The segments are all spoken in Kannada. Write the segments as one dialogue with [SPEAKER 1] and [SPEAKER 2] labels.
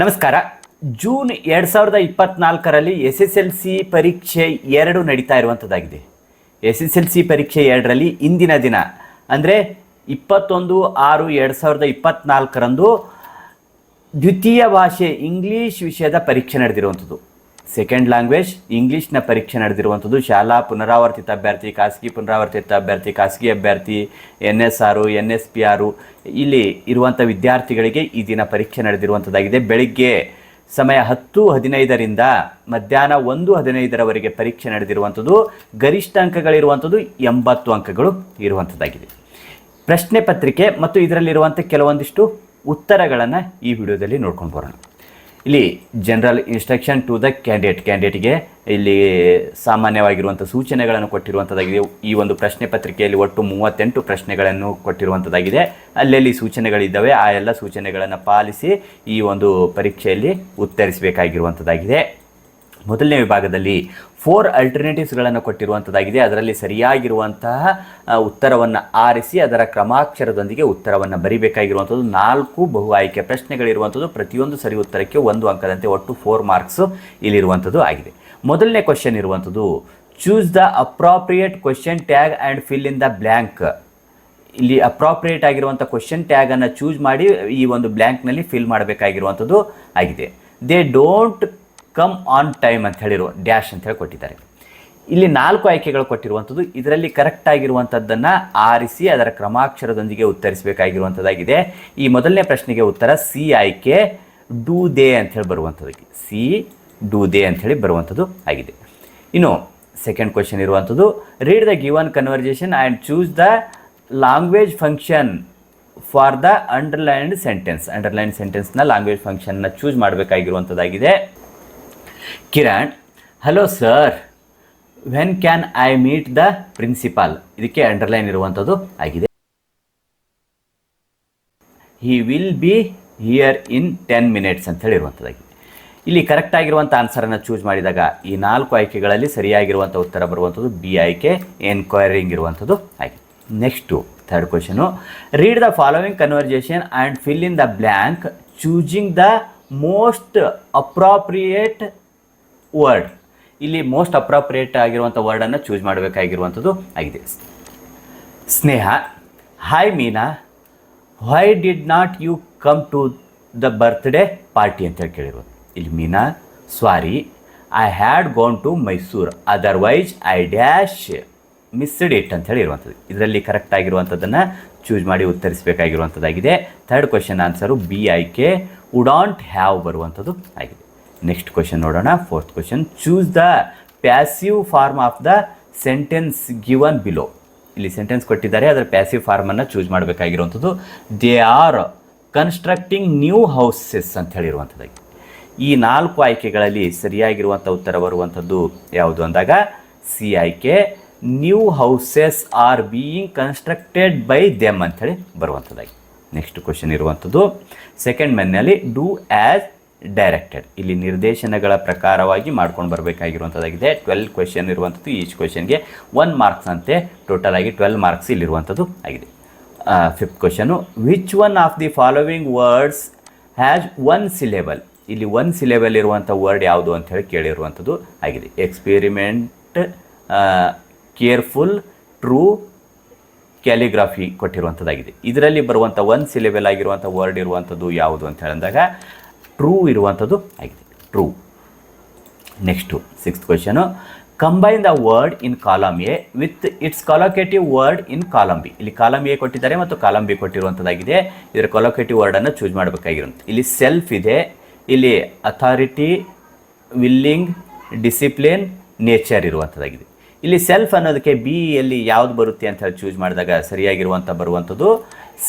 [SPEAKER 1] ನಮಸ್ಕಾರ. ಜೂನ್ ಎರಡು ಸಾವಿರದ ಇಪ್ಪತ್ನಾಲ್ಕರಲ್ಲಿ ಎಸ್ ಎಸ್ ಎಲ್ ಸಿ ಪರೀಕ್ಷೆ ಎರಡು ನಡೀತಾ ಇರುವಂಥದ್ದಾಗಿದೆ ಎಸ್ ಎಸ್ ಎಲ್ ಸಿ ಪರೀಕ್ಷೆ ಎರಡರಲ್ಲಿ ಇಂದಿನ ದಿನ, ಅಂದರೆ ಇಪ್ಪತ್ತೊಂದು ಆರು ಎರಡು ಸಾವಿರದ ಇಪ್ಪತ್ನಾಲ್ಕರಂದು ದ್ವಿತೀಯ ಭಾಷೆ ಇಂಗ್ಲೀಷ್ ವಿಷಯದ ಪರೀಕ್ಷೆ ನಡೆದಿರುವಂಥದ್ದು ಸೆಕೆಂಡ್ ಲ್ಯಾಂಗ್ವೇಜ್ ಇಂಗ್ಲೀಷ್ನ ಪರೀಕ್ಷೆ ನಡೆದಿರುವಂಥದ್ದು. ಶಾಲಾ ಪುನರಾವರ್ತಿತ ಅಭ್ಯರ್ಥಿ, ಖಾಸಗಿ ಪುನರಾವರ್ತಿತ ಅಭ್ಯರ್ಥಿ, ಖಾಸಗಿ ಅಭ್ಯರ್ಥಿ N S R N S P R ಇಲ್ಲಿ ಇರುವಂಥ ವಿದ್ಯಾರ್ಥಿಗಳಿಗೆ ಈ ದಿನ ಪರೀಕ್ಷೆ ನಡೆದಿರುವಂಥದ್ದಾಗಿದೆ. ಬೆಳಿಗ್ಗೆ ಸಮಯ ಹತ್ತು ಹದಿನೈದರಿಂದ ಮಧ್ಯಾಹ್ನ ಒಂದು ಹದಿನೈದರವರೆಗೆ ಪರೀಕ್ಷೆ ನಡೆದಿರುವಂಥದ್ದು. ಗರಿಷ್ಠ ಅಂಕಗಳಿರುವಂಥದ್ದು ಎಂಬತ್ತು ಅಂಕಗಳು ಇರುವಂಥದ್ದಾಗಿದೆ. ಪ್ರಶ್ನೆ ಪತ್ರಿಕೆ ಮತ್ತು ಇದರಲ್ಲಿರುವಂಥ ಕೆಲವೊಂದಿಷ್ಟು ಉತ್ತರಗಳನ್ನು ಈ ವಿಡಿಯೋದಲ್ಲಿ ನೋಡ್ಕೊಂಡು ಬರೋಣ. ಇಲ್ಲಿ general instruction to the candidate ಕ್ಯಾಂಡಿಡೇಟ್ಗೆ ಇಲ್ಲಿ ಸಾಮಾನ್ಯವಾಗಿರುವಂಥ ಸೂಚನೆಗಳನ್ನು ಕೊಟ್ಟಿರುವಂಥದ್ದಾಗಿದೆ ಈ ಒಂದು ಪ್ರಶ್ನೆ ಪತ್ರಿಕೆಯಲ್ಲಿ ಒಟ್ಟು ಮೂವತ್ತೆಂಟು ಪ್ರಶ್ನೆಗಳನ್ನು ಕೊಟ್ಟಿರುವಂಥದ್ದಾಗಿದೆ ಅಲ್ಲಲ್ಲಿ ಸೂಚನೆಗಳಿದ್ದಾವೆ, ಆ ಎಲ್ಲ ಸೂಚನೆಗಳನ್ನು ಪಾಲಿಸಿ ಈ ಒಂದು ಪರೀಕ್ಷೆಯಲ್ಲಿ ಉತ್ತರಿಸಬೇಕಾಗಿರುವಂಥದ್ದಾಗಿದೆ ಮೊದಲನೇ ವಿಭಾಗದಲ್ಲಿ ಫೋರ್ ಅಲ್ಟರ್ನೇಟಿವ್ಸ್ಗಳನ್ನು ಕೊಟ್ಟಿರುವಂಥದ್ದಾಗಿದೆ ಅದರಲ್ಲಿ ಸರಿಯಾಗಿರುವಂತಹ ಉತ್ತರವನ್ನು ಆರಿಸಿ, ಅದರ ಕ್ರಮಾಕ್ಷರದೊಂದಿಗೆ ಉತ್ತರವನ್ನು ಬರಿಬೇಕಾಗಿರುವಂಥದ್ದು ನಾಲ್ಕು ಬಹು ಆಯ್ಕೆ ಪ್ರಶ್ನೆಗಳಿರುವಂಥದ್ದು ಪ್ರತಿಯೊಂದು ಸರಿ ಉತ್ತರಕ್ಕೆ ಒಂದು ಅಂಕದಂತೆ ಒಟ್ಟು ಫೋರ್ ಮಾರ್ಕ್ಸು ಇಲ್ಲಿರುವಂಥದ್ದು ಆಗಿದೆ. ಮೊದಲನೇ ಕ್ವಶನ್ ಇರುವಂಥದ್ದು choose the appropriate question tag and fill in the blank ಇಲ್ಲಿ ಅಪ್ರಾಪ್ರಿಯೇಟ್ ಆಗಿರುವಂಥ ಕ್ವಶನ್ ಟ್ಯಾಗನ್ನು ಚೂಸ್ ಮಾಡಿ ಈ ಒಂದು ಬ್ಲ್ಯಾಂಕ್ನಲ್ಲಿ ಫಿಲ್ ಮಾಡಬೇಕಾಗಿರುವಂಥದ್ದು ಆಗಿದೆ. They don't come on time ಅಂತ ಹೇಳಿರುವ ಡ್ಯಾಶ್ ಅಂತ ಹೇಳಿ ಕೊಟ್ಟಿದ್ದಾರೆ. ಇಲ್ಲಿ ನಾಲ್ಕು ಆಯ್ಕೆಗಳು ಕೊಟ್ಟಿರುವಂಥದ್ದು ಇದರಲ್ಲಿ ಕರೆಕ್ಟ್ ಆಗಿರುವಂಥದ್ದನ್ನು ಆರಿಸಿ ಅದರ ಕ್ರಮಾಕ್ಷರದೊಂದಿಗೆ ಉತ್ತರಿಸಬೇಕಾಗಿರುವಂಥದ್ದಾಗಿದೆ ಈ ಮೊದಲನೇ ಪ್ರಶ್ನೆಗೆ ಉತ್ತರ ಸಿ ಆಯ್ಕೆ ಡೂ ದೇ ಅಂತ ಹೇಳಿ ಬರುವಂಥದ್ದು ಸಿ ಡೂ ದೇ ಅಂತ ಹೇಳಿ ಬರುವಂಥದ್ದು ಆಗಿದೆ. ಇನ್ನು ಸೆಕೆಂಡ್ ಕ್ವಶನ್ ಇರುವಂಥದ್ದು read the given conversation and choose the language function for the underlined sentence underline ಸೆಂಟೆನ್ಸ್ನ language ಫಂಕ್ಷನ್ನ choose ಮಾಡಬೇಕಾಗಿರುವಂಥದ್ದಾಗಿದೆ Kiran hello sir when can I meet the principal ಇದಕ್ಕೆ ಅಂಡರ್ಲೈನ್ ಇರುವಂಥದ್ದು ಆಗಿದೆ. He will be here in ten minutes ಅಂತ ಹೇಳಿರುವಂಥದ್ದಾಗಿದೆ ಇಲ್ಲಿ ಕರೆಕ್ಟ್ ಆಗಿರುವಂಥ ಆನ್ಸರನ್ನು ಚೂಸ್ ಮಾಡಿದಾಗ ಈ ನಾಲ್ಕು ಆಯ್ಕೆಗಳಲ್ಲಿ ಸರಿಯಾಗಿರುವಂಥ ಉತ್ತರ ಬರುವಂಥದ್ದು ಬಿ ಆಯ್ಕೆ ಎನ್ಕ್ವೈರಿಂಗ್ ಇರುವಂಥದ್ದು ಆಗಿದೆ next third question read the following conversation and fill in the blank choosing the most appropriate word. ಇಲ್ಲಿ ಮೋಸ್ಟ್ ಅಪ್ರಾಪ್ರಿಯೇಟ್ ಆಗಿರುವಂಥ ವರ್ಡನ್ನು ಚೂಸ್ ಮಾಡಬೇಕಾಗಿರುವಂಥದ್ದು ಆಗಿದೆ. Sneha hi Meena why did not you come to the birthday party ಅಂತ ಹೇಳಿ ಕೇಳಿರೋದು ಇಲ್ಲಿ Meena sorry I had gone to Mysuru otherwise I dash missed it ಅಂತ ಹೇಳಿ ಇರುವಂಥದ್ದು ಇದರಲ್ಲಿ ಕರೆಕ್ಟ್ ಆಗಿರುವಂಥದ್ದನ್ನು ಚೂಸ್ ಮಾಡಿ ಉತ್ತರಿಸಬೇಕಾಗಿರುವಂಥದ್ದಾಗಿದೆ ಥರ್ಡ್ ಕ್ವಶನ್ ಆನ್ಸರು ಬಿ ಆಯ್ಕೆ ವುಡಾಂಟ್ ಹ್ಯಾವ್ ಬರುವಂಥದ್ದು ಆಗಿದೆ. ನೆಕ್ಸ್ಟ್ ಕ್ವಶನ್ ನೋಡೋಣ. Fourth question choose the passive form of the sentence given below ಇಲ್ಲಿ ಸೆಂಟೆನ್ಸ್ ಕೊಟ್ಟಿದ್ದಾರೆ. ಅದರ ಪ್ಯಾಸಿವ್ ಫಾರ್ಮನ್ನು choose ಮಾಡಬೇಕಾಗಿರುವಂಥದ್ದು. They are constructing new houses ಅಂತ ಹೇಳಿರುವಂಥದ್ದಾಗಿ. ಈ ನಾಲ್ಕು ಆಯ್ಕೆಗಳಲ್ಲಿ ಸರಿಯಾಗಿರುವಂಥ ಉತ್ತರ ಬರುವಂಥದ್ದು ಯಾವುದು ಅಂದಾಗ, ಸಿ ಆಯ್ಕೆ new houses are being constructed by them ಅಂಥೇಳಿ ಬರುವಂಥದ್ದಾಗಿ. ನೆಕ್ಸ್ಟ್ ಕ್ವಶನ್ ಇರುವಂಥದ್ದು. ಸೆಕೆಂಡ್ ಮೆನ್ನಲ್ಲಿ ಡೂ ಆ್ಯಸ್ ಡೈರೆಕ್ಟೆಡ್ ಇಲ್ಲಿ ನಿರ್ದೇಶನಗಳ ಪ್ರಕಾರವಾಗಿ ಮಾಡ್ಕೊಂಡು ಬರಬೇಕಾಗಿರುವಂಥದ್ದಾಗಿದೆ ಟ್ವೆಲ್ ಕ್ವೆಶನ್ ಇರುವಂಥದ್ದು ಈಚ್ ಕ್ವೆಶನ್ಗೆ ಒನ್ ಮಾರ್ಕ್ಸ್ ಅಂತೆ ಟೋಟಲ್ ಆಗಿ ಟ್ವೆಲ್ ಮಾರ್ಕ್ಸ್ ಇಲ್ಲಿರುವಂಥದ್ದು ಆಗಿದೆ. Fifth question which one of the following words has one syllable ಇಲ್ಲಿ ಒನ್ ಸಿಲೆಬಲ್ ಇರುವಂಥ ವರ್ಡ್ ಯಾವುದು ಅಂತ ಹೇಳಿ ಕೇಳಿರುವಂಥದ್ದು ಆಗಿದೆ. ಎಕ್ಸ್ಪೆರಿಮೆಂಟ್ ಕೇರ್ಫುಲ್ ಟ್ರೂ ಕ್ಯಾಲಿಗ್ರಾಫಿ ಕೊಟ್ಟಿರುವಂಥದ್ದಾಗಿದೆ ಇದರಲ್ಲಿ ಬರುವಂಥ ಒನ್ ಸಿಲೆಬಲ್ ಆಗಿರುವಂಥ ವರ್ಡ್ ಇರುವಂಥದ್ದು ಯಾವುದು ಅಂತ ಹೇಳಿದಾಗ ಟ್ರೂ ಇರುವಂಥದ್ದು ಆಗಿದೆ. True next sixth question combine the word in column A with its collocative word in column B ಇಲ್ಲಿ ಕಾಲಮ್ ಎ ಕೊಟ್ಟಿದ್ದಾರೆ ಮತ್ತು ಕಾಲಂ ಬಿ ಕೊಟ್ಟಿರುವಂಥದ್ದಾಗಿದೆ. ಇದರ ಕಾಲೋಕೇಟಿವ್ ವರ್ಡನ್ನು ಚೂಸ್ ಮಾಡಬೇಕಾಗಿರುವಂಥ ಇಲ್ಲಿ ಸೆಲ್ಫ್ ಇದೆ, ಇಲ್ಲಿ ಅಥಾರಿಟಿ ವಿಲ್ಲಿಂಗ್ ಡಿಸಿಪ್ಲಿನ್ ನೇಚರ್ ಇರುವಂಥದ್ದಾಗಿದೆ. ಇಲ್ಲಿ ಸೆಲ್ಫ್ ಅನ್ನೋದಕ್ಕೆ ಬಿ ಎಲ್ಲಿ ಯಾವ್ದು ಬರುತ್ತೆ ಅಂತ ಹೇಳಿ ಚೂಸ್ ಮಾಡಿದಾಗ ಸರಿಯಾಗಿರುವಂಥ ಬರುವಂಥದ್ದು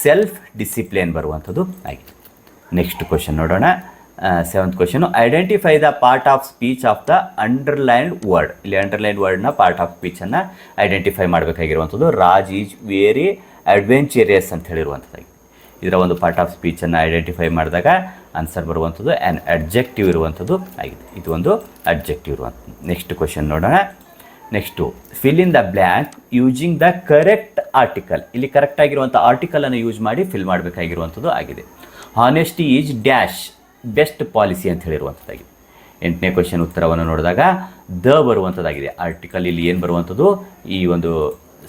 [SPEAKER 1] ಸೆಲ್ಫ್ ಡಿಸಿಪ್ಲಿನ್ ಬರುವಂಥದ್ದು ಆಗಿದೆ. ನೆಕ್ಸ್ಟ್ ಕ್ವಶನ್ ನೋಡೋಣ. Seventh question identify the part of speech of the underlined word ಇಲ್ಲಿ ಅಂಡರ್ಲೈನ್ಡ್ ವರ್ಡ್ನ ಪಾರ್ಟ್ ಆಫ್ ಸ್ಪೀಚನ್ನು ಐಡೆಂಟಿಫೈ ಮಾಡಬೇಕಾಗಿರುವಂಥದ್ದು. ರಾಜ್ ಈಸ್ ವೇರಿ ಅಡ್ವೆಂಚರಿಯಸ್ ಅಂತ ಹೇಳಿರುವಂಥದ್ದಾಗಿದೆ ಇದರ ಒಂದು ಪಾರ್ಟ್ ಆಫ್ ಸ್ಪೀಚನ್ನು ಐಡೆಂಟಿಫೈ ಮಾಡಿದಾಗ ಆನ್ಸರ್ ಬರುವಂಥದ್ದು. ಆ್ಯನ್ ಅಡ್ಜೆಕ್ಟಿವ್ ಇರುವಂಥದ್ದು ಆಗಿದೆ. ಇದು ಒಂದು ಅಡ್ಜೆಕ್ಟಿವ್ ಇರುವಂಥದ್ದು. ನೆಕ್ಸ್ಟ್ ಕ್ವಶನ್ ನೋಡೋಣ. Next fill in the blank using the correct article ಇಲ್ಲಿ ಕರೆಕ್ಟ್ ಆಗಿರುವಂಥ ಆರ್ಟಿಕಲನ್ನು ಯೂಸ್ ಮಾಡಿ ಫಿಲ್ ಮಾಡಬೇಕಾಗಿರುವಂಥದ್ದು ಆಗಿದೆ. Honesty is dash best policy ಅಂತ ಹೇಳಿರುವಂಥದ್ದಾಗಿದೆ. ಎಂಟನೇ ಕ್ವಶನ್ ಉತ್ತರವನ್ನು ನೋಡಿದಾಗ ದ ಬರುವಂಥದ್ದಾಗಿದೆ. ಆರ್ಟಿಕಲ್ ಇಲ್ಲಿ ಏನು ಬರುವಂಥದ್ದು? ಈ ಒಂದು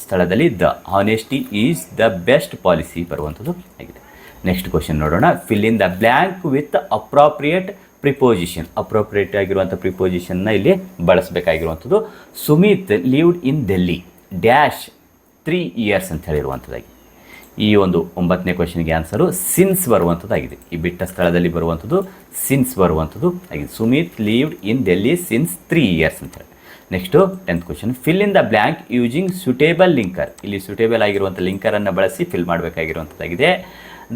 [SPEAKER 1] ಸ್ಥಳದಲ್ಲಿ the. Honesty is the best policy ಬರುವಂಥದ್ದು ಆಗಿದೆ. ನೆಕ್ಸ್ಟ್ ಕ್ವಶನ್ ನೋಡೋಣ. Fill in the blank with appropriate preposition appropriate ಆಗಿರುವಂಥ ಪ್ರಿಪೋಸಿಷನ್ನ ಇಲ್ಲಿ ಬಳಸಬೇಕಾಗಿರುವಂಥದ್ದು. Sumit lived in Delhi dash three years ಅಂತ ಹೇಳಿರುವಂಥದ್ದಾಗಿ. ಈ ಒಂದು ಒಂಬತ್ತನೇ ಕ್ವಶನ್ಗೆ ಆನ್ಸರು ಸಿನ್ಸ್ ಬರುವಂಥದ್ದಾಗಿದೆ ಈ ಬಿಟ್ಟ ಸ್ಥಳದಲ್ಲಿ ಬರುವಂಥದ್ದು ಸಿನ್ಸ್ ಬರುವಂಥದ್ದು ಆಗಿದೆ. Sumit lived in Delhi since three years ಅಂತ ಹೇಳಿ. Next tenth question fill in the blank using suitable linker ಇಲ್ಲಿ ಸುಟೇಬಲ್ ಆಗಿರುವಂಥ ಲಿಂಕರನ್ನು ಬಳಸಿ fill ಮಾಡಬೇಕಾಗಿರುವಂಥದ್ದಾಗಿದೆ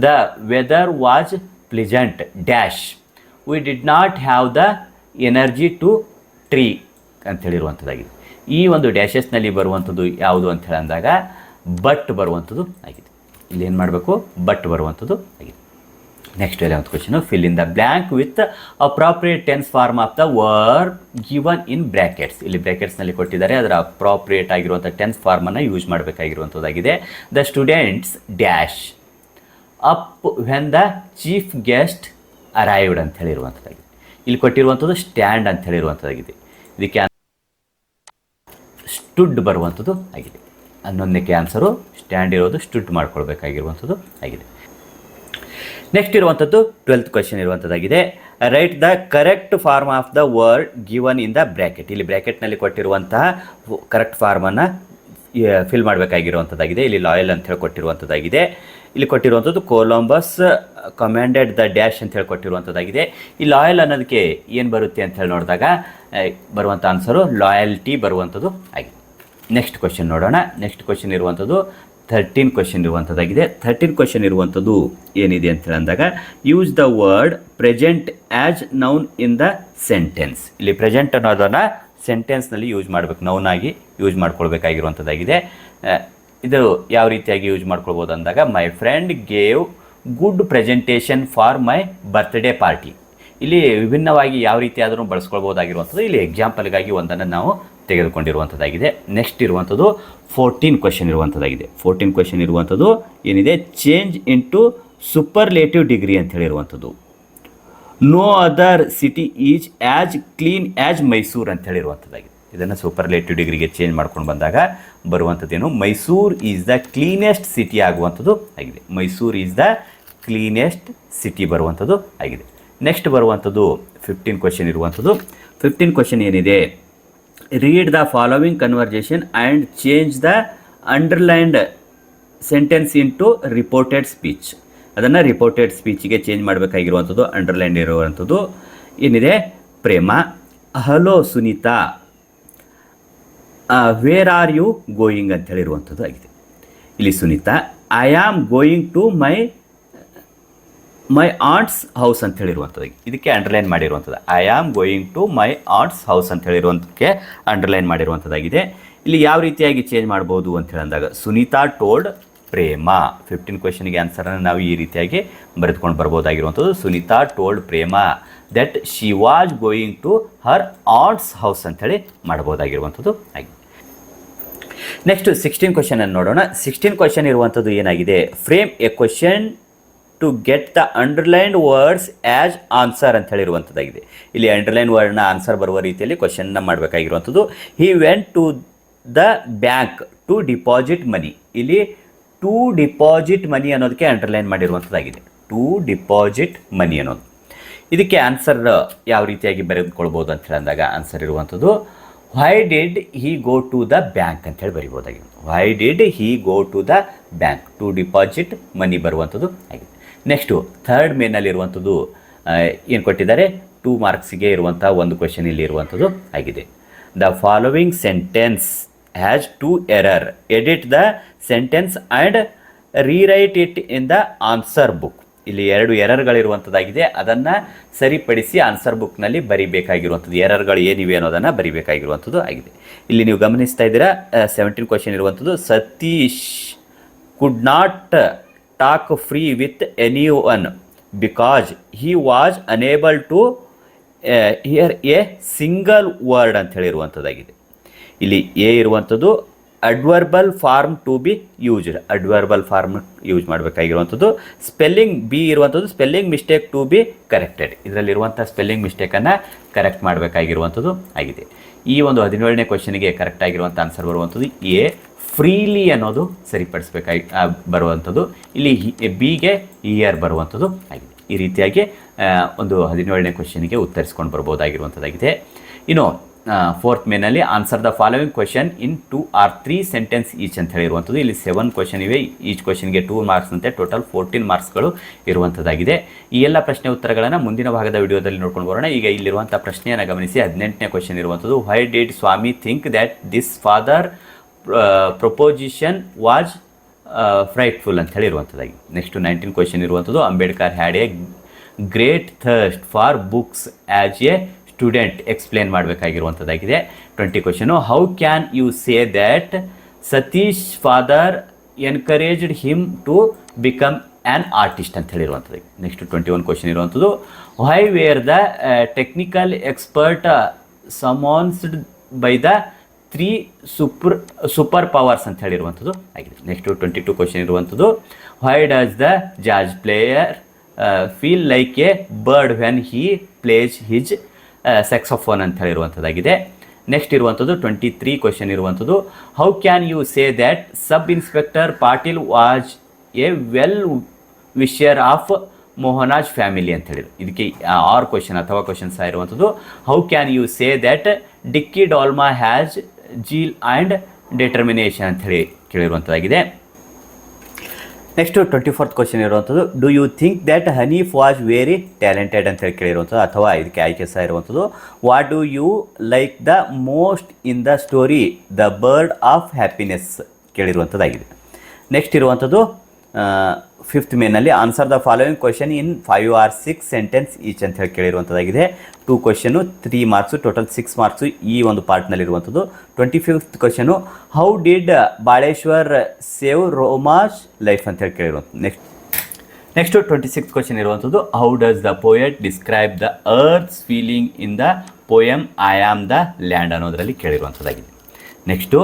[SPEAKER 1] the weather was pleasant dash we did not have the energy to tree ಅಂತ ಹೇಳಿರುವಂಥದ್ದಾಗಿದೆ ಈ ಒಂದು ಡ್ಯಾಶಸ್ನಲ್ಲಿ ಬರುವಂಥದ್ದು ಯಾವುದು ಅಂತ ಹೇಳಿ ಅಂದಾಗ ಬಟ್ ಬರುವಂಥದ್ದು ಆಗಿದೆ. ಇಲ್ಲಿ ಏನು ಮಾಡಬೇಕು? ಬಟ್ ಬರುವಂಥದ್ದು ಆಗಿದೆ. ನೆಕ್ಸ್ಟ್ ಒಂದು question fill in the blank with appropriate tense form of the verb given in brackets ಇಲ್ಲಿ ಬ್ರ್ಯಾಕೆಟ್ಸ್ನಲ್ಲಿ ಕೊಟ್ಟಿದ್ದಾರೆ. ಅದರ ಅಪ್ರಾಪ್ರಿಯೇಟ್ ಆಗಿರುವಂಥ ಟೆನ್ಸ್ ಫಾರ್ಮನ್ನು use ಮಾಡಬೇಕಾಗಿರುವಂಥದ್ದಾಗಿದೆ. The students dash up when the chief guest arrived ಅಂತ ಹೇಳಿರುವಂಥದ್ದಾಗಿದೆ. ಇಲ್ಲಿ ಕೊಟ್ಟಿರುವಂಥದ್ದು ಸ್ಟ್ಯಾಂಡ್ ಅಂತ ಹೇಳಿರುವಂಥದ್ದಾಗಿದೆ. ಇದಕ್ಕೆ ಸ್ಟುಡ್ ಬರುವಂಥದ್ದು ಆಗಿದೆ. ಹನ್ನೊಂದಕ್ಕೆ ಆನ್ಸರು ಸ್ಟ್ಯಾಂಡ್ ಇರೋದು ಸ್ಟುಟ್ ಮಾಡ್ಕೊಳ್ಬೇಕಾಗಿರುವಂಥದ್ದು ಆಗಿದೆ. ನೆಕ್ಸ್ಟ್ ಇರುವಂಥದ್ದು twelfth question ಇರುವಂಥದ್ದಾಗಿದೆ. Write the correct form of the word given in the bracket ಇಲ್ಲಿ ಬ್ರ್ಯಾಕೆಟ್ನಲ್ಲಿ ಕೊಟ್ಟಿರುವಂತಹ ಕರೆಕ್ಟ್ ಫಾರ್ಮನ್ನು ಫಿಲ್ ಮಾಡಬೇಕಾಗಿರುವಂಥದ್ದಾಗಿದೆ. ಇಲ್ಲಿ ಲಾಯಲ್ ಅಂತ ಹೇಳಿ ಕೊಟ್ಟಿರುವಂಥದ್ದಾಗಿದೆ. ಇಲ್ಲಿ ಕೊಟ್ಟಿರುವಂಥದ್ದು ಕೊಲಂಬಸ್ ಕಮಾಂಡೆಡ್ ದ ಡ್ಯಾಶ್ ಅಂತ ಹೇಳಿ ಕೊಟ್ಟಿರುವಂಥದ್ದಾಗಿದೆ. ಈ ಲಾಯಲ್ ಅನ್ನೋದಕ್ಕೆ ಏನು ಬರುತ್ತೆ ಅಂತ ಹೇಳಿ ನೋಡಿದಾಗ ಬರುವಂಥ ಆನ್ಸರು ಲಾಯಲ್ಟಿ ಬರುವಂಥದ್ದು ಆಗಿದೆ. ನೆಕ್ಸ್ಟ್ ಕ್ವಶನ್ ನೋಡೋಣ. ನೆಕ್ಸ್ಟ್ ಕ್ವಶನ್ ಇರುವಂಥದ್ದು ಥರ್ಟೀನ್ ಕ್ವಶನ್ ಇರುವಂಥದ್ದಾಗಿದೆ ಥರ್ಟೀನ್ ಕ್ವಶನ್ ಇರುವಂಥದ್ದು ಏನಿದೆ ಅಂತ ಅಂದಾಗ use the word present as noun in the sentence ಇಲ್ಲಿ ಪ್ರೆಸೆಂಟ್ ಅನ್ನೋದನ್ನು ಸೆಂಟೆನ್ಸ್ನಲ್ಲಿ ಯೂಸ್ ಮಾಡಬೇಕು. ನೌನ್ ಆಗಿ ಯೂಸ್ ಮಾಡ್ಕೊಳ್ಬೇಕಾಗಿರುವಂಥದ್ದಾಗಿದೆ ಇದು ಯಾವ ರೀತಿಯಾಗಿ ಯೂಸ್ ಮಾಡ್ಕೊಳ್ಬೋದು ಅಂದಾಗ my friend gave good presentation for my birthday party ಇಲ್ಲಿ ವಿಭಿನ್ನವಾಗಿ ಯಾವ ರೀತಿಯಾದರೂ ಬಳಸ್ಕೊಳ್ಬೋದಾಗಿರುವಂಥದ್ದು ಇಲ್ಲಿ ಎಕ್ಸಾಂಪಲ್ಗಾಗಿ ಒಂದನ್ನು ನಾವು ತೆಗೆದುಕೊಂಡಿರುವಂಥದ್ದಾಗಿದೆ ನೆಕ್ಸ್ಟ್ ಇರುವಂಥದ್ದು ಫೋರ್ಟೀನ್ ಕ್ವಶನ್ ಇರುವಂಥದ್ದಾಗಿದೆ ಫೋರ್ಟೀನ್ ಕ್ವಶನ್ ಇರುವಂಥದ್ದು ಏನಿದೆ? ಚೇಂಜ್ ಇಂಟು ಸೂಪರ್ಲೇಟಿವ್ ಡಿಗ್ರಿ ಅಂತ ಹೇಳಿರುವಂಥದ್ದು no other city is as clean as Mysuru ಅಂತ ಹೇಳಿರುವಂಥದ್ದಾಗಿದೆ ಇದನ್ನು ಸೂಪರ್ಲೇಟಿವ್ ಡಿಗ್ರಿಗೆ ಚೇಂಜ್ ಮಾಡ್ಕೊಂಡು ಬಂದಾಗ ಬರುವಂಥದ್ದೇನು Mysuru is the cleanest city ಆಗುವಂಥದ್ದು ಆಗಿದೆ. Mysuru is the cleanest city ಬರುವಂಥದ್ದು ಆಗಿದೆ. ನೆಕ್ಸ್ಟ್ ಬರುವಂಥದ್ದು ಫಿಫ್ಟೀನ್ ಕ್ವಶನ್ ಇರುವಂಥದ್ದು ಫಿಫ್ಟೀನ್ ಕ್ವಶನ್ ಏನಿದೆ? Read the following conversation and change the underlined sentence into reported speech ಅದನ್ನು ರಿಪೋರ್ಟೆಡ್ ಸ್ಪೀಚಿಗೆ ಚೇಂಜ್ ಮಾಡಬೇಕಾಗಿರುವಂಥದ್ದು ಅಂಡರ್ಲೈನ್ ಇರುವಂಥದ್ದು. ಏನಿದೆ? Prema. Hello Sunita. Where are you going ಅಂತ ಹೇಳಿರುವಂಥದ್ದು ಆಗಿದೆ. ಇಲ್ಲಿ Sunita I am going to my my aunt's house ಅಂತ ಹೇಳಿರುವಂಥದ್ದು. ಇದಕ್ಕೆ ಅಂಡರ್ಲೈನ್ ಮಾಡಿರುವಂಥದ್ದು. I am going to my aunt's house ಅಂತ ಹೇಳಿರುವಂಥಕ್ಕೆ ಅಂಡರ್ಲೈನ್ ಮಾಡಿರುವಂಥದ್ದಾಗಿದೆ. ಇಲ್ಲಿ ಯಾವ ರೀತಿಯಾಗಿ ಚೇಂಜ್ ಮಾಡ್ಬೋದು ಅಂತ ಹೇಳಿದಾಗ, ಸುನೀತಾ ಟೋಲ್ಡ್ ಪ್ರೇಮ. ಫಿಫ್ಟೀನ್ ಕ್ವೆಶನ್ಗೆ ಆನ್ಸರನ್ನು ನಾವು ಈ ರೀತಿಯಾಗಿ ಬರೆದುಕೊಂಡು ಬರ್ಬೋದಾಗಿರುವಂಥದ್ದು. Sunita told Prema that she was going to her aunt's house ಅಂಥೇಳಿ ಮಾಡ್ಬೋದಾಗಿರುವಂಥದ್ದು ಆಗಿದೆ ನೆಕ್ಸ್ಟ್ ಸಿಕ್ಸ್ಟೀನ್ ಕ್ವಶನನ್ನು ನೋಡೋಣ. ಸಿಕ್ಸ್ಟೀನ್ ಕ್ವಶನ್ ಇರುವಂಥದ್ದು ಏನಾಗಿದೆ? Frame a question to get the underlined words as answer ಅಂತ ಹೇಳಿರುವಂಥದ್ದಾಗಿದೆ. ಇಲ್ಲಿ ಅಂಡರ್ಲೈನ್ ವರ್ಡ್ನ ಆನ್ಸರ್ ಬರುವ ರೀತಿಯಲ್ಲಿ ಕ್ವಶನ್ನ ಮಾಡಬೇಕಾಗಿರುವಂಥದ್ದು. He went to the bank to deposit money ಇಲ್ಲಿ ಟು ಡಿಪಾಸಿಟ್ ಮನಿ ಅನ್ನೋದಕ್ಕೆ ಅಂಡರ್ಲೈನ್ ಮಾಡಿರುವಂಥದ್ದಾಗಿದೆ. ಟು ಡಿಪಾಸಿಟ್ ಮನಿ ಅನ್ನೋದು. ಇದಕ್ಕೆ ಆನ್ಸರ್ ಯಾವ ರೀತಿಯಾಗಿ ಬರೆದುಕೊಳ್ಬೋದು ಅಂತ ಹೇಳಿದಾಗ ಆನ್ಸರ್ ಇರುವಂಥದ್ದು why did he go to the bank ಅಂತ ಹೇಳಿ ಬರಿಬೋದಾಗಿದೆ why did he go to the bank to deposit money ಬರುವಂಥದ್ದು ಆಗಿದೆ. ನೆಕ್ಸ್ಟು ಥರ್ಡ್ ಮೇನಲ್ಲಿರುವಂಥದ್ದು ಏನು ಕೊಟ್ಟಿದ್ದಾರೆ? ಟೂ ಮಾರ್ಕ್ಸಿಗೆ ಇರುವಂಥ ಒಂದು ಕ್ವೆಶನ್ ಇಲ್ಲಿ ಇರುವಂಥದ್ದು ಆಗಿದೆ. The following sentence has two error edit the sentence and rewrite it in the answer book ಇಲ್ಲಿ ಎರಡು ಎರರ್ಗಳಿರುವಂಥದ್ದಾಗಿದೆ ಅದನ್ನು ಸರಿಪಡಿಸಿ ಆನ್ಸರ್ ಬುಕ್ನಲ್ಲಿ ಬರಿಬೇಕಾಗಿರುವಂಥದ್ದು ಎರರ್ಗಳು ಏನಿವೆ ಅನ್ನೋದನ್ನು ಬರಿಬೇಕಾಗಿರುವಂಥದ್ದು ಆಗಿದೆ. ಇಲ್ಲಿ ನೀವು ಗಮನಿಸ್ತಾ ಇದ್ದೀರಾ? ಸೆವೆಂಟೀನ್ ಕ್ವಶನ್ ಇರುವಂಥದ್ದು Satish could not talk free with any one because he was unable to hear a single word ಅಂತ ಹೇಳಿರುವಂಥದ್ದಾಗಿದೆ ಇಲ್ಲಿ ಎ ಇರುವಂಥದ್ದು adverbial form to be used adverbial form use ಮಾಡಬೇಕಾಗಿರುವಂಥದ್ದು. Spelling B ಇರುವಂಥದ್ದು spelling mistake to be corrected ಇದರಲ್ಲಿರುವಂಥ spelling ಮಿಸ್ಟೇಕನ್ನು ಕರೆಕ್ಟ್ ಮಾಡಬೇಕಾಗಿರುವಂಥದ್ದು ಆಗಿದೆ. ಈ ಒಂದು ಹದಿನೇಳನೇ ಕ್ವಶನಿಗೆ ಕರೆಕ್ಟ್ ಆಗಿರುವಂಥ ಆನ್ಸರ್ ಬರುವಂಥದ್ದು ಎ. ಫ್ರೀಲಿ ಅನ್ನೋದು ಸರಿಪಡಿಸಬೇಕಾಗಿ ಬರುವಂಥದ್ದು. ಇಲ್ಲಿ ಬಿಗೆ ಇಯರ್ ಬರುವಂಥದ್ದು ಆಗಿದೆ. ಈ ರೀತಿಯಾಗಿ ಒಂದು ಹದಿನೇಳನೇ ಕ್ವಶನಿಗೆ ಉತ್ತರಿಸ್ಕೊಂಡು ಬರ್ಬೋದಾಗಿರುವಂಥದ್ದಾಗಿದೆ. ಇನ್ನು ಫೋರ್ತ್ ಮೇನಲ್ಲಿ answer the following question in two or three sentence each ಅಂತ ಹೇಳಿರುವಂಥದ್ದು. ಇಲ್ಲಿ ಸೆವೆನ್ ಕ್ವಶನ್ ಇವೆ. ಈಚ್ ಕ್ವಶನ್ಗೆ ಟೂ ಮಾರ್ಕ್ಸ್ ಅಂತೆ. ಟೋಟಲ್ ಫೋರ್ಟೀನ್ ಮಾರ್ಕ್ಸ್ಗಳು ಇರುವಂಥದ್ದಾಗಿದೆ. ಈ ಎಲ್ಲ ಪ್ರಶ್ನೆ ಉತ್ತರಗಳನ್ನು ಮುಂದಿನ ಭಾಗದ ವಿಡಿಯೋದಲ್ಲಿ ನೋಡ್ಕೊಂಡು ಬರೋಣ. ಈಗ ಇಲ್ಲಿರುವಂಥ ಪ್ರಶ್ನೆಯನ್ನು ಗಮನಿಸಿ. ಹದಿನೆಂಟನೇ ಕ್ವಶನ್ ಇರುವಂಥದ್ದು. Why did Swami think that this father proposition was frightful ಅಂತ ಹೇಳಿರುವಂಥದ್ದಾಗಿ. ನೆಕ್ಸ್ಟ್ ನೈನ್ಟೀನ್ ಕ್ವಶನ್ ಇರುವಂಥದ್ದು. Ambedkar had a great thirst for books as a student explain ಮಾಡಬೇಕಾಗಿರುವಂಥದ್ದಾಗಿದೆ. Twenty question how can you say that Satish father encouraged him to become an artist ಅಂತ ಹೇಳಿರುವಂಥದ್ದು. ನೆಕ್ಸ್ಟ್ ಟ್ವೆಂಟಿ ಒನ್ ಕ್ವಶನ್ ಇರುವಂಥದ್ದು why were the technical expert summoned by the three super super powers ಅಂತ ಹೇಳಿರುವಂಥದ್ದು. ಆಗಿದೆ. ನೆಕ್ಸ್ಟ್ ಟ್ವೆಂಟಿ ಟು ಕ್ವಶನ್ ಇರುವಂಥದ್ದು why does the jazz player feel like a bird when he plays his saxophone ಅಂತ ಹೇಳಿರುವಂಥದ್ದಾಗಿದೆ ನೆಕ್ಸ್ಟ್ ಇರುವಂಥದ್ದು ಟ್ವೆಂಟಿ ತ್ರೀ ಕ್ವೆಶನ್ ಇರುವಂಥದ್ದು how can you say that sub inspector Patil was a well wisher of Mohan's family ಅಂತ ಹೇಳಿದ್ರು. ಇದಕ್ಕೆ ಆರ್ ಕ್ವಶನ್ ಅಥವಾ ಕ್ವಶನ್ ಸಹ ಇರುವಂಥದ್ದು how can you say that Dicky Dolma has zeal and determination ಅಂತ ಹೇಳಿ ಕೇಳಿರುವಂಥದ್ದಾಗಿದೆ ನೆಕ್ಸ್ಟ್ ಟ್ವೆಂಟಿ ಫೋರ್ತ್ ಕ್ವಶನ್ ಇರುವಂಥದ್ದು do you think that Hanif was very talented ಅಂತ ಹೇಳಿ ಕೇಳಿರುವಂಥದ್ದು ಅಥವಾ ಇದಕ್ಕೆ ಆಯ್ಕೆ ಸಹ ಇರುವಂಥದ್ದು what do you like the most in the story the bird of happiness ಕೇಳಿರುವಂಥದ್ದಾಗಿದೆ next ಇರುವಂಥದ್ದು ಫಿಫ್ತ್ ಮೇನಲ್ಲಿ answer the following question in five or six sentence each ಅಂತ ಹೇಳಿ ಕೇಳಿರುವಂಥದ್ದಾಗಿದೆ two question three marks total six marks ಈ ಒಂದು ಪಾರ್ಟ್ನಲ್ಲಿರುವಂಥದ್ದು twenty fifth question how did Baleshwar save Roma's life ಅಂತ ಹೇಳಿ ಕೇಳಿರುವಂಥದ್ದು next next twenty six question ಇರುವಂಥದ್ದು how does the poet describe the earth's feeling in the poem I am the land ಅನ್ನೋದರಲ್ಲಿ ಕೇಳಿರುವಂಥದ್ದಾಗಿದೆ ನೆಕ್ಸ್ಟು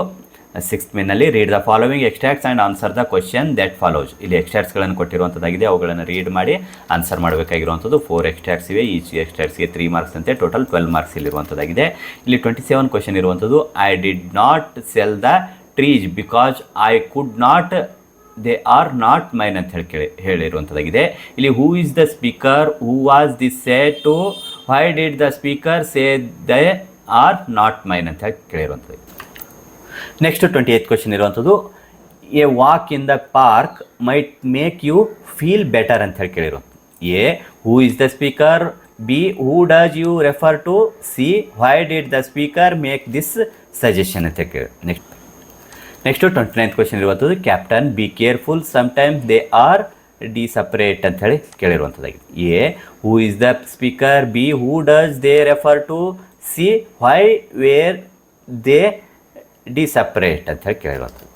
[SPEAKER 1] ಸಿಕ್ಸ್ತ್ ಮೇನಲ್ಲಿ read the following extracts and answer the question that follows ಇಲ್ಲಿ ಎಕ್ಸ್ಟ್ರಾಕ್ಟ್ಸ್ಗಳನ್ನು ಕೊಟ್ಟಿರುವಂಥದ್ದಾಗಿದೆ ಅವುಗಳನ್ನು ರೀಡ್ ಮಾಡಿ ಆನ್ಸರ್ ಮಾಡಬೇಕಾಗಿರುವಂಥದ್ದು ಫೋರ್ ಎಕ್ಸ್ಟ್ರಾಕ್ಟ್ಸ್ ಇವೆ. ಈಚ್ ಎಕ್ಸ್ಟ್ರಾಕ್ಟ್ಸ್ಗೆ ತ್ರೀ ಮಾರ್ಕ್ಸ್ ಅಂತೆ. ಟೋಟಲ್ ಟ್ವೆಲ್ ಮಾರ್ಕ್ಸ್ ಇಲ್ಲಿರುವಂಥದ್ದಾಗಿದೆ ಇಲ್ಲಿ ಟ್ವೆಂಟಿ ಸೆವೆನ್ ಕ್ವಶನ್ ಇರುವಂಥದ್ದು I did not sell the trees because I could not they are not mine ಅಂತ ಹೇಳಿ ಕೇಳಿ ಹೇಳಿರುವಂಥದ್ದಾಗಿದೆ ಇಲ್ಲಿ who is the speaker who was the say to why did the speaker say they are not mine ಅಂತ ಹೇಳಿ ಕೇಳಿರುವಂಥದ್ದು ನೆಕ್ಸ್ಟ್ ಟ್ವೆಂಟಿ ಏತ್ ಕ್ವಶನ್ ಇರುವಂಥದ್ದು a walk in the park might make you feel better ಅಂತ ಹೇಳಿ ಕೇಳಿರುವಂಥದ್ದು A who is the speaker B who does you refer to C why did the speaker make this suggestion ಅಂತ ಕೇಳಿ next next twenty ninth question ಇರುವಂಥದ್ದು captain be careful sometimes they are desperate ಅಂತ ಹೇಳಿ ಕೇಳಿರುವಂಥದ್ದಾಗಿದೆ A who is the speaker B who does they refer to C why were they desperate ಅಂತ ಹೇಳಿ ಕೇಳಿರುವಂಥದ್ದು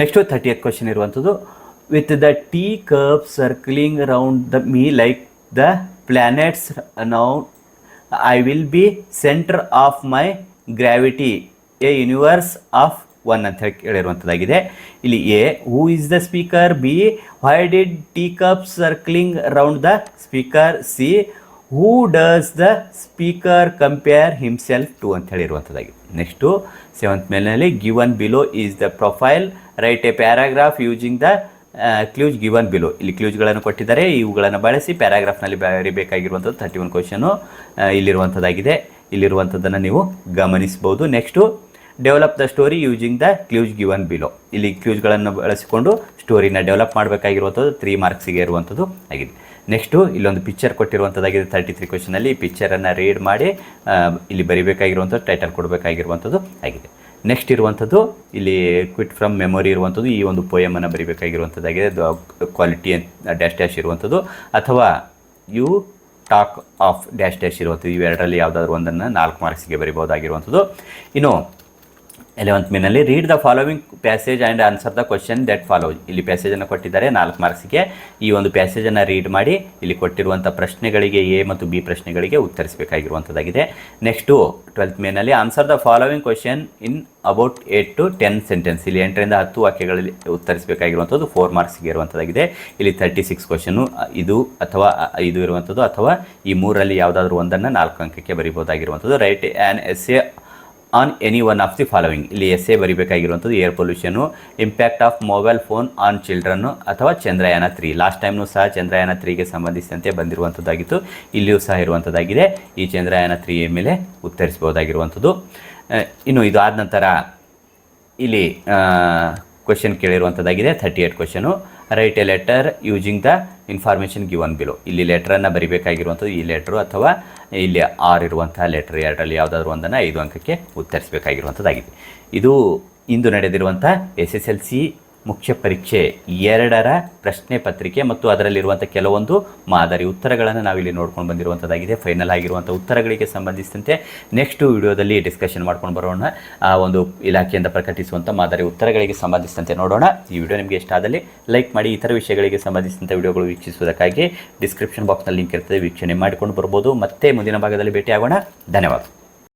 [SPEAKER 1] ನೆಕ್ಸ್ಟು ಥರ್ಟಿ ಏತ್ ಕ್ವಶನ್ ಇರುವಂಥದ್ದು with the tea cup circling round the me like the planets now I will be center of my gravity a universe of one ಅಂತ ಹೇಳಿ ಕೇಳಿರುವಂಥದ್ದಾಗಿದೆ ಇಲ್ಲಿ A who is the speaker B why did tea cup circling round the speaker C who does the speaker compare himself to ಅಂತ ಹೇಳಿರುವಂಥದ್ದಾಗಿದೆ next seventh ಮೇಲ್ನಲ್ಲಿ given below is the profile write a paragraph using the clues given below ಇಲ್ಲಿ ಕ್ಲೂಜ್ಗಳನ್ನು ಕೊಟ್ಟಿದ್ದಾರೆ, ಇವುಗಳನ್ನು ಬಳಸಿ ಪ್ಯಾರಾಗ್ರಾಫ್ನಲ್ಲಿ ಬರೀಬೇಕಾಗಿರುವಂಥದ್ದು ತರ್ಟಿ ಒನ್ ಕ್ವಶನು ಇಲ್ಲಿರುವಂಥದ್ದಾಗಿದೆ ಇಲ್ಲಿರುವಂಥದ್ದನ್ನು ನೀವು ಗಮನಿಸ್ಬೋದು next develop the story using the clues given below ಇಲ್ಲಿ ಕ್ಲೂಜ್ಗಳನ್ನು ಬಳಸಿಕೊಂಡು ಸ್ಟೋರಿನ ಡೆವಲಪ್ ಮಾಡಬೇಕಾಗಿರುವಂಥದ್ದು ತ್ರೀ ಮಾರ್ಕ್ಸಿಗೆ ಇರುವಂಥದ್ದು ಆಗಿದೆ. ನೆಕ್ಸ್ಟು ಇಲ್ಲೊಂದು ಪಿಕ್ಚರ್ ಕೊಟ್ಟಿರುವಂಥದ್ದಾಗಿದೆ ತರ್ಟಿ ತ್ರೀ ಕ್ವಶನಲ್ಲಿ ಪಿಕ್ಚರನ್ನು ರೀಡ್ ಮಾಡಿ ಇಲ್ಲಿ ಬರಿಬೇಕಾಗಿರುವಂಥದ್ದು ಟೈಟಲ್ ಕೊಡಬೇಕಾಗಿರುವಂಥದ್ದು ಆಗಿದೆ. ನೆಕ್ಸ್ಟ್ ಇರುವಂಥದ್ದು ಇಲ್ಲಿ ಕ್ವಿಟ್ ಫ್ರಮ್ ಮೆಮೊರಿ ಇರುವಂಥದ್ದು ಈ ಒಂದು ಪೋಯಮನ್ನು ಬರಿಬೇಕಾಗಿರುವಂಥದ್ದಾಗಿದೆ ಕ್ವಾಲಿಟಿ ಡ್ಯಾಶ್ ಡ್ಯಾಶ್ ಇರುವಂಥದ್ದು ಅಥವಾ you talk of dash dash ಇರುವಂಥದ್ದು ಇವೆರಡರಲ್ಲಿ ಯಾವುದಾದ್ರು ಒಂದನ್ನು ನಾಲ್ಕು ಮಾರ್ಕ್ಸಿಗೆ ಬರಿಬೋದಾಗಿರುವಂಥದ್ದು ಇನ್ನು ಎಲೆವೆಂತ್ ಮೇನಲ್ಲಿ read the following passage and answer the question that follow ಇಲ್ಲಿ ಪ್ಯಾಸೇಜನ್ನು ಕೊಟ್ಟಿದ್ದಾರೆ, ನಾಲ್ಕು ಮಾರ್ಕ್ಸ್ಗೆ ಈ ಒಂದು ಪ್ಯಾಸೇಜನ್ನು ರೀಡ್ ಮಾಡಿ, ಇಲ್ಲಿ ಕೊಟ್ಟಿರುವಂಥ ಪ್ರಶ್ನೆಗಳಿಗೆ ಎ ಮತ್ತು ಬಿ ಪ್ರಶ್ನೆಗಳಿಗೆ ಉತ್ತರಿಸಬೇಕಾಗಿರುವಂಥದ್ದಾಗಿದೆ ನೆಕ್ಸ್ಟು ಟ್ವೆಲ್ತ್ ಮೇನಲ್ಲಿ answer the following question in about eight to ten sentence ಇಲ್ಲಿ ಎಂಟರಿಂದ ಹತ್ತು ವಾಕ್ಯಗಳಲ್ಲಿ ಉತ್ತರಿಸಬೇಕಾಗಿರುವಂಥದ್ದು ಫೋರ್ ಮಾರ್ಕ್ಸ್ಗೆ ಇರುವಂಥದ್ದಾಗಿದೆ ಇಲ್ಲಿ ತರ್ಟಿ ಸಿಕ್ಸ್ ಕ್ವಶನು ಇದು ಅಥವಾ ಇದು ಇರುವಂಥದ್ದು ಅಥವಾ ಈ ಮೂರಲ್ಲಿ ಯಾವುದಾದ್ರೂ ಒಂದನ್ನು ನಾಲ್ಕು ಅಂಕಕ್ಕೆ ಬರಿಬೋದಾಗಿರುವಂಥದ್ದು write an essay on any one of the following ಇಲ್ಲಿ essay ಬರಿಬೇಕಾಗಿರುವಂಥದ್ದು air pollution impact of mobile phone on children ಅಥವಾ ಚಂದ್ರಯಾನ ತ್ರೀ ಲಾಸ್ಟ್ ಟೈಮ್ನು ಸಹ ಚಂದ್ರಯಾನ ತ್ರೀಗೆ ಸಂಬಂಧಿಸಿದಂತೆ ಬಂದಿರುವಂಥದ್ದಾಗಿತ್ತು. ಇಲ್ಲಿಯೂ ಸಹ ಇರುವಂಥದ್ದಾಗಿದೆ. ಈ ಚಂದ್ರಯಾನ ತ್ರೀ ಮೇಲೆ ಉತ್ತರಿಸಬಹುದಾಗಿರುವಂಥದ್ದು. ಅಹ್, ಇನ್ನು ಇದು ಆದ ನಂತರ ಇಲ್ಲಿ question ಕೇಳಿರುವಂಥದ್ದಾಗಿದೆ. Thirty eight question write a letter using the information given below ಇಲ್ಲಿ ಲೆಟ್ರನ್ನು ಬರಿಬೇಕಾಗಿರುವಂಥದ್ದು ಈ ಲೆಟ್ರು ಅಥವಾ ಇಲ್ಲಿ ಆರ್ ಇರುವಂತಹ ಲೆಟ್ರ್ ಎರಡರಲ್ಲಿ ಯಾವುದಾದ್ರು ಒಂದನ್ನು ಐದು ಅಂಕಕ್ಕೆ ಉತ್ತರಿಸಬೇಕಾಗಿರುವಂಥದ್ದಾಗಿದೆ. ಇದು ಇಂದು ನಡೆದಿರುವಂಥ ಎಸ್ ಎಸ್ ಎಲ್ ಸಿ ಮುಖ್ಯ ಪರೀಕ್ಷೆ ಎರಡರ ಪ್ರಶ್ನೆ ಪತ್ರಿಕೆ ಮತ್ತು ಅದರಲ್ಲಿರುವಂಥ ಕೆಲವೊಂದು ಮಾದರಿ ಉತ್ತರಗಳನ್ನು ನಾವಿಲ್ಲಿ ನೋಡ್ಕೊಂಡು ಬಂದಿರುವಂಥದ್ದಾಗಿದೆ. ಫೈನಲ್ ಆಗಿರುವಂಥ ಉತ್ತರಗಳಿಗೆ ಸಂಬಂಧಿಸಿದಂತೆ ನೆಕ್ಸ್ಟ್ ವಿಡಿಯೋದಲ್ಲಿ ಡಿಸ್ಕಷನ್ ಮಾಡ್ಕೊಂಡು ಬರೋಣ. ಆ ಒಂದು ಇಲಾಖೆಯಿಂದ ಪ್ರಕಟಿಸುವಂಥ ಮಾದರಿ ಉತ್ತರಗಳಿಗೆ ಸಂಬಂಧಿಸಿದಂತೆ ನೋಡೋಣ. ಈ ವಿಡಿಯೋ ನಿಮಗೆ ಇಷ್ಟ ಆದಲ್ಲಿ ಲೈಕ್ ಮಾಡಿ, ಇತರ ವಿಷಯಗಳಿಗೆ ಸಂಬಂಧಿಸಿದಂಥ ವಿಡಿಯೋಗಳು ವೀಕ್ಷಿಸುವುದಕ್ಕಾಗಿ ಡಿಸ್ಕ್ರಿಪ್ಷನ್ ಬಾಕ್ಸ್ನಲ್ಲಿ ಲಿಂಕ್ ಇರ್ತದೆ, ವೀಕ್ಷಣೆ ಮಾಡಿಕೊಂಡು ಬರ್ಬೋದು. ಮತ್ತೆ ಮುಂದಿನ ಭಾಗದಲ್ಲಿ ಭೇಟಿಯಾಗೋಣ. ಧನ್ಯವಾದ.